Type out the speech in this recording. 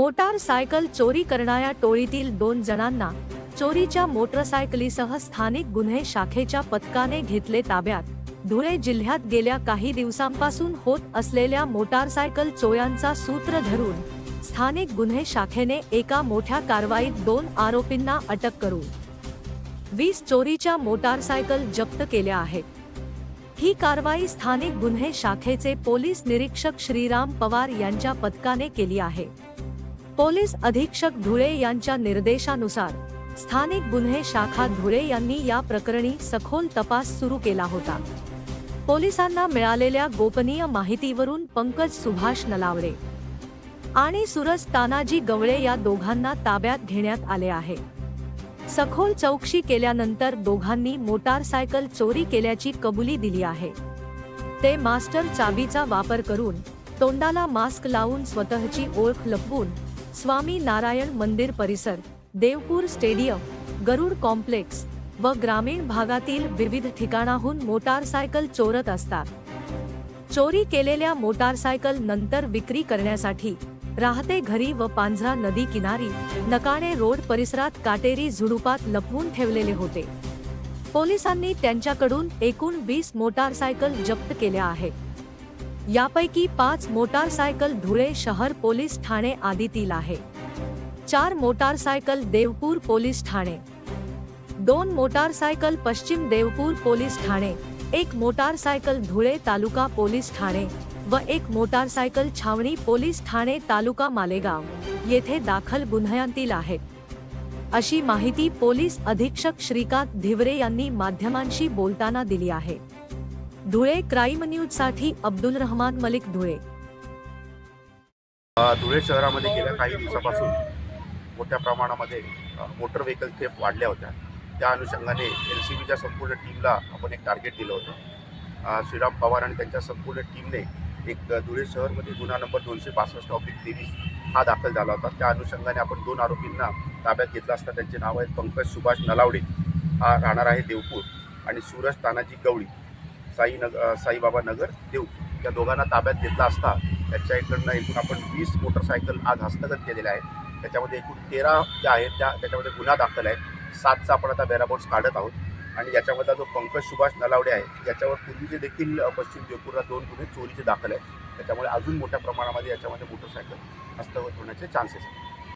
Motorcycle चोरी करणाऱ्या टोळीतील दोन जणांना चोरीच्या मोटरसायकलीसह स्थानिक गुन्हे शाखेच्या पथकाने घेतले ताब्यात. धुळे जिल्ह्यात गेल्या काही दिवसांपासून होत असलेल्या मोटारसायकल चोऱ्यांचा सूत्र धरून स्थानिक गुन्हे शाखेने एका मोठ्या कारवाईत दोन आरोपींना अटक करून वीस चोरीच्या मोटारसायकल जप्त केल्या आहेत. ही कारवाई स्थानिक गुन्हे शाखेचे पोलीस निरीक्षक श्रीराम पवार यांच्या पथकाने केली आहे. पोलीस अधीक्षक धुळे यांच्या निर्देशानुसार स्थानिक गुन्हे शाखा धुळे यांनी या प्रकरणी सखोल तपास सुरू केला होता. पोलिसांना मिळालेल्या गोपनीय माहितीवरून पंकज सुभाष नलावडे आणि सुरज तानाजी गवळे या दोघांना ताब्यात घेण्यात आले आहे. सखोल चौकशी केल्यानंतर दोघांनी मोटारसायकल चोरी केल्याची कबुली दिली आहे. ते मास्टर चाबीचा वापर करून तोंडाला मास्क लावून स्वतःची ओळख लपवून स्वामी नारायण मंदिर परिसर देवपूर स्टेडियम गरुड कॉम्प्लेक्स व ग्रामीण भागातील विविध ठिकाणाहून मोटारसायकल चोरत असतात. चोरी केलेल्या मोटारसायकल नंतर विक्री करण्यासाठी राहते घरी व पांझरा नदी किनारी नकाणे रोड परिसरात काटेरी झुडुपात लपवून ठेवलेले होते. पोलिसांनी त्यांच्याकडून एकूण वीस मोटारसायकल जप्त केल्या आहेत. यापैकी पाच मोटारसायकल धुळे शहर पोलीस ठाणे आदीतील आहे. चार मोटारसायकल देवपूर पोलीस ठाणे. दोन मोटारसायकल पश्चिम देवपूर पोलीस ठाणे एक मोटारसायकल धुळे तालुका पोलीस ठाणे व एक मोटारसायकल छावणी पोलीस ठाणे तालुका मालेगाव येथे दाखल गुन्ह्यांतील आहेत अशी माहिती पोलीस अधीक्षक श्रीकांत धिवरे यांनी माध्यमांशी बोलताना दिली आहे. धुळे क्राईम न्यूजसाठी अब्दुल रहमान मलिक धुळे. धुळे शहरामध्ये गेल्या काही दिवसापासून मोठ्या प्रमाणामध्ये मोटर व्हेकल थेप वाढल्या होत्या. त्या अनुषंगाने एल सी बीच्या संपूर्ण टीमला आपण एक टार्गेट दिलं होतं. श्रीराम पवार आणि त्यांच्या संपूर्ण टीमने एक धुळे शहरमध्ये गुन्हा नंबर दोनशे बासष्ट ऑब्लिक तेवीस हा दाखल झाला होता. त्या अनुषंगाने आपण दोन आरोपींना ताब्यात घेतला असता. त्यांचे नाव आहेत पंकज सुभाष नलावडे. हा राहणार आहे देवपूर आणि सूरज तानाजी गवळी. साई नग साईबाबा नगर देऊ या दोघांना ताब्यात घेतला असता त्याच्या इकडनं एकूण आपण वीस मोटरसायकल आज हस्तगत केलेल्या आहेत. त्याच्यामध्ये एकूण तेरा ज्या आहेत त्या त्याच्यामध्ये गुन्हा दाखल आहे सातचा आपण आता बॅराबोट्स काढत आहोत. आणि याच्यामधला जो पंकज सुभाष नलावडे आहे याच्यावर पूर्वीचे देखील पश्चिम जयपूरला दोन गुन्हे चोरीचे दाखल आहेत. त्याच्यामुळे अजून मोठ्या प्रमाणामध्ये याच्यामध्ये मोटरसायकल हस्तगत होण्याचे चान्सेस आहेत.